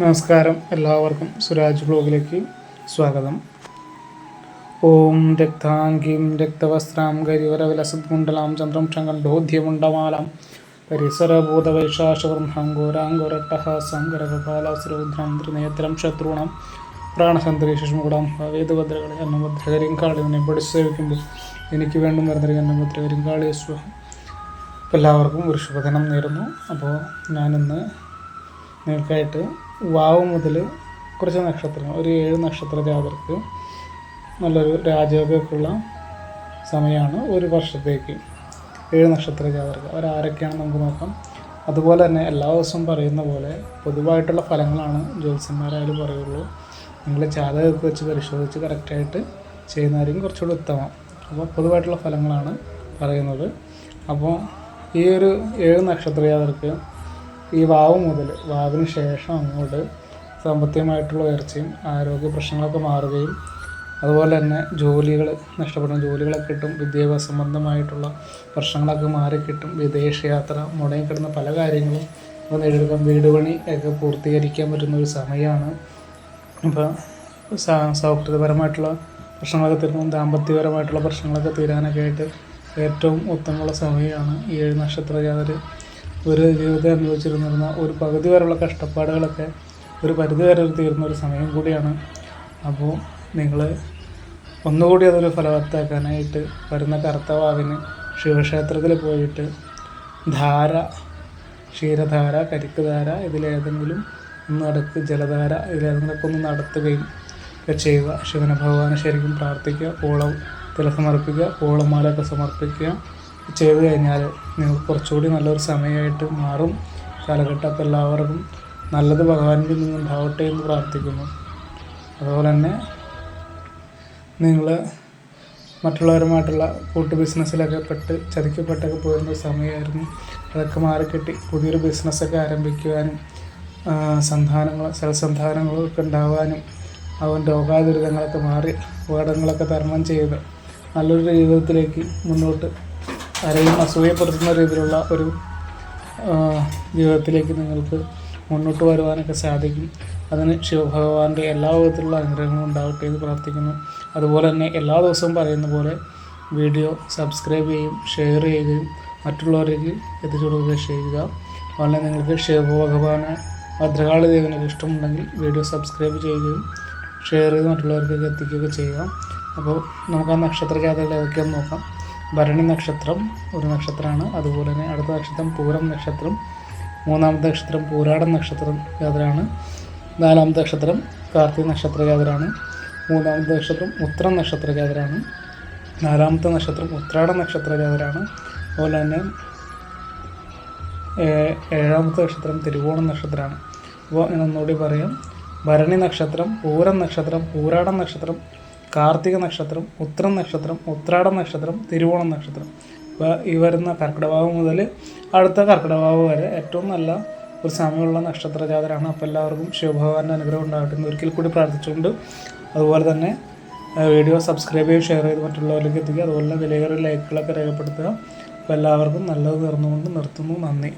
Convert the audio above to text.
നമസ്കാരം. എല്ലാവർക്കും സുരാജ് ബ്ലോഗിലേക്ക് സ്വാഗതം. ഓം രക്താംഗീം രക്തവസ്ത്രാം ഗരിവരവിലസദ്കുണ്ടലാം ചന്ദ്രം ക്ഷങ്കണ്ഡോദ്യമുണ്ടമാലാം പരിസരഭൂതവൈശാശവൃംഹാങ്കോരാങ്കോരട്ടഹാസം ഗരകപാലാസുരൗദ്രം ത്രിനേത്രം ശത്രുണം പ്രാണസന്തരീഷമുകൂടാം വേദഭദ്രകളെ അന്നഭദ്രകരിയും കാളിവിനെ പഠിച്ചു സേവിക്കുമ്പോൾ എനിക്ക് വേണ്ടും വരുന്ന അന്നഭദ്രകരിയും കാളിയെ സ്വഹം അപ്പോൾ എല്ലാവർക്കും ഒരു ശുഭദിനം നേരുന്നു. അപ്പോൾ ഞാനിന്ന് നിങ്ങൾക്കായിട്ട് വാവ് മുതൽ കുറച്ച് നക്ഷത്രങ്ങൾ ഒരു ഏഴ് നക്ഷത്ര ജാതർക്ക് നല്ലൊരു രാജയോഗമൊക്കെയുള്ള സമയമാണ് ഒരു വർഷത്തേക്ക്. ഏഴ് നക്ഷത്ര ജാതർക്ക് അവരാരൊക്കെയാണെന്ന് നമുക്ക് നോക്കാം. അതുപോലെ തന്നെ എല്ലാ ദിവസവും പറയുന്ന പോലെ പൊതുവായിട്ടുള്ള ഫലങ്ങളാണ് ജ്യോത്സ്യന്മാരായാലും പറയുള്ളൂ. നിങ്ങൾ ജാതകമൊക്കെ വെച്ച് പരിശോധിച്ച് കറക്റ്റായിട്ട് ചെയ്യുന്നതായിരിക്കും കുറച്ചുകൂടി ഉത്തമം. അപ്പോൾ പൊതുവായിട്ടുള്ള ഫലങ്ങളാണ് പറയുന്നത്. അപ്പോൾ ഈ ഒരു ഏഴ് നക്ഷത്ര ജാതർക്ക് ഈ വാവ് മുതൽ വാവിന് ശേഷം അങ്ങോട്ട് സാമ്പത്തികമായിട്ടുള്ള ഉയർച്ചയും ആരോഗ്യ പ്രശ്നങ്ങളൊക്കെ മാറുകയും അതുപോലെ തന്നെ ജോലികൾ നഷ്ടപ്പെടുന്ന ജോലികളൊക്കെ കിട്ടും വിദ്യാഭ്യാസ സംബന്ധമായിട്ടുള്ള പ്രശ്നങ്ങളൊക്കെ മാറിക്കിട്ടും വിദേശയാത്ര മുടങ്ങിക്കിടുന്ന പല കാര്യങ്ങളും ഇപ്പോൾ നേടിയെടുക്കാം വീട് പണി ഒക്കെ പൂർത്തീകരിക്കാൻ പറ്റുന്ന ഒരു സമയമാണ്. ഇപ്പോൾ സൗഹൃദപരമായിട്ടുള്ള പ്രശ്നങ്ങളൊക്കെ തീരുന്നു ദാമ്പത്യപരമായിട്ടുള്ള പ്രശ്നങ്ങളൊക്കെ തീരാനൊക്കെ ആയിട്ട് ഏറ്റവും ഉത്തമമുള്ള സമയമാണ് ഈ ഏഴ് നക്ഷത്ര ജാതർ ഒരു ജീവിതത്തെ അനുഭവിച്ചിരുന്നിരുന്ന ഒരു പകുതി വരെയുള്ള കഷ്ടപ്പാടുകളൊക്കെ ഒരു പരിധി വരെ തീർന്ന ഒരു സമയം കൂടിയാണ്. അപ്പോൾ നിങ്ങൾ ഒന്നുകൂടി അതൊരു ഫലവത്താക്കാനായിട്ട് വരുന്ന കർത്തവാവിന് ശിവക്ഷേത്രത്തിൽ പോയിട്ട് ധാര ക്ഷീരധാര കരിക്കുധാര ഇതിലേതെങ്കിലും ഒന്ന് നടക്ക് ജലധാര ഇതിലേതെങ്കിലുമൊക്കെ ഒന്ന് നടത്തുകയും ഒക്കെ ചെയ്യുക. ശിവന ഭഗവാനെ ശരിക്കും പ്രാർത്ഥിക്കുക പൂളം തിലസമർപ്പിക്കുക പൂളമാലയൊക്കെ സമർപ്പിക്കുക. ചെയ്തു കഴിഞ്ഞാൽ നിങ്ങൾക്ക് കുറച്ചുകൂടി നല്ലൊരു സമയമായിട്ട് മാറും. കാലഘട്ടം അപ്പോൾ എല്ലാവർക്കും നല്ലത് ഭഗവാനിൽ നിന്നുണ്ടാവട്ടെ എന്ന് പ്രാർത്ഥിക്കുന്നു. അതുപോലെ തന്നെ നിങ്ങൾ മറ്റുള്ളവരുമായിട്ടുള്ള കൂട്ട് ബിസിനസ്സിലൊക്കെ പെട്ട് ചതിക്കപ്പെട്ടൊക്കെ പോയിരുന്ന സമയമായിരുന്നു. അതൊക്കെ മാറിക്കെട്ടി പുതിയൊരു ബിസിനസ്സൊക്കെ ആരംഭിക്കുവാനും സന്താനങ്ങൾ സൽസന്താനങ്ങളും ഒക്കെ ഉണ്ടാവാനും അവൻ രോഗാതുരിതങ്ങളൊക്കെ മാറി അപകടങ്ങളൊക്കെ തരണം ചെയ്ത് നല്ലൊരു ജീവിതത്തിലേക്ക് മുന്നോട്ട് ആരെയും അസൂയപ്പെടുത്തുന്ന രീതിയിലുള്ള ഒരു ജീവിതത്തിലേക്ക് നിങ്ങൾക്ക് മുന്നോട്ട് വരുവാനൊക്കെ സാധിക്കും. അതിന് ശിവഭഗവാന്റെ എല്ലാ വിധത്തിലുള്ള അനുഗ്രഹങ്ങളും ഉണ്ടാവട്ടെ എന്ന് പ്രാർത്ഥിക്കുന്നു. അതുപോലെ തന്നെ എല്ലാ ദിവസവും പറയുന്ന പോലെ വീഡിയോ സബ്സ്ക്രൈബ് ചെയ്യും ഷെയർ ചെയ്യുകയും മറ്റുള്ളവരിലേക്ക് എത്തിച്ചു കൊടുക്കുകയും ചെയ്യുക. അതുപോലെ നിങ്ങൾക്ക് ശിവഭഗവാന് ഭദ്രകാളി ദേവനൊക്കെ ഇഷ്ടമുണ്ടെങ്കിൽ വീഡിയോ സബ്സ്ക്രൈബ് ചെയ്യുകയും ഷെയർ ചെയ്ത് മറ്റുള്ളവർക്കൊക്കെ എത്തിക്കുകയൊക്കെ ചെയ്യുക അപ്പോൾ നമുക്ക് ആ നക്ഷത്ര ജാതകൾ ഏതൊക്കെയാണെന്ന് നോക്കാം. ഭരണി നക്ഷത്രം ഒരു നക്ഷത്രമാണ്. അതുപോലെ തന്നെ അടുത്ത നക്ഷത്രം പൂരം നക്ഷത്രം മൂന്നാമത്തെ നക്ഷത്രം പൂരാടം നക്ഷത്രം ജാതരാണ് നാലാമത്തെ നക്ഷത്രം കാർത്തിക നക്ഷത്ര ജാതരാണ് മൂന്നാമത്തെ നക്ഷത്രം ഉത്രം നക്ഷത്ര ജാതരാണ് നാലാമത്തെ നക്ഷത്രം ഉത്രാട നക്ഷത്ര ജാതരാണ് അതുപോലെ തന്നെ ഏഴാമത്തെ നക്ഷത്രം തിരുവോണം നക്ഷത്രമാണ്. അപ്പോൾ ഞാൻ ഒന്നുകൂടി പറയാം. ഭരണി നക്ഷത്രം പൂരം നക്ഷത്രം പൂരാടം നക്ഷത്രം കാർത്തിക നക്ഷത്രം ഉത്രം നക്ഷത്രം ഉത്രാടം നക്ഷത്രം തിരുവോണം നക്ഷത്രം. ഈ വരുന്ന കർക്കിടഭാവം മുതൽ അടുത്ത കർക്കിടഭാവം വരെ ഏറ്റവും നല്ല ഒരു സമയമുള്ള നക്ഷത്ര ജാതരാണ് അപ്പോൾ എല്ലാവർക്കും ശിവഭഗവാന്റെ അനുഗ്രഹം ഉണ്ടാകട്ടെ എന്ന് ഒരിക്കൽ കൂടി പ്രാർത്ഥിച്ചുകൊണ്ട് അതുപോലെ തന്നെ വീഡിയോ സബ്സ്ക്രൈബ് ചെയ്ത് ഷെയർ ചെയ്ത് മറ്റുള്ളവരിലേക്ക് എത്തിക്കുക. അതുപോലെ വിലയേറിയ ലൈക്കുകളൊക്കെ രേഖപ്പെടുത്തുക. അപ്പോൾ എല്ലാവർക്കും നല്ലത് നേർന്നുകൊണ്ട് നിർത്തുന്നു. നന്ദി.